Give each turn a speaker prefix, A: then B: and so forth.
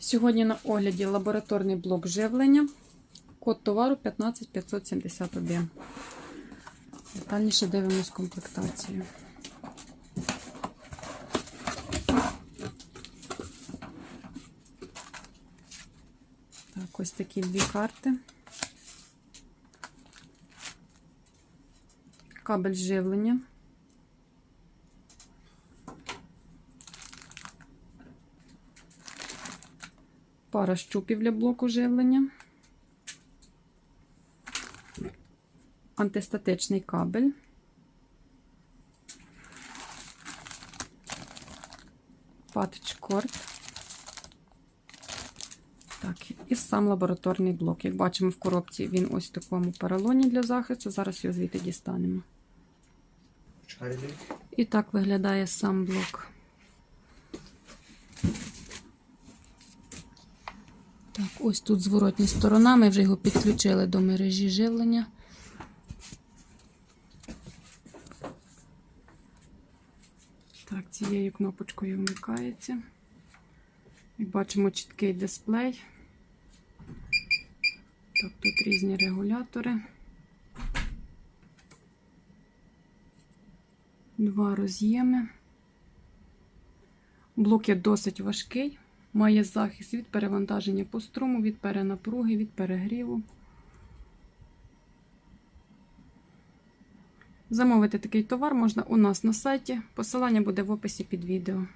A: Сьогодні на огляді лабораторний блок живлення. Код товару 15571. Детальніше дивимось комплектацію. Так, ось такі дві карти. Кабель живлення. Пара щупів для блоку живлення. Антистатичний кабель. Патчкорд. Так, і сам лабораторний блок. Як бачимо в коробці, він ось в такому поролоні для захисту. Зараз його звідти дістанемо. І так виглядає сам блок. Так, ось тут зворотня сторона. Ми вже його підключили до мережі живлення. Так, цією кнопочкою вмикається. Як бачимо, чіткий дисплей. Так, тут різні регулятори. Два роз'єми. Блок є досить важкий. Має захист від перевантаження по струму, від перенапруги, від перегріву. Замовити такий товар можна у нас на сайті. Посилання буде в описі під відео.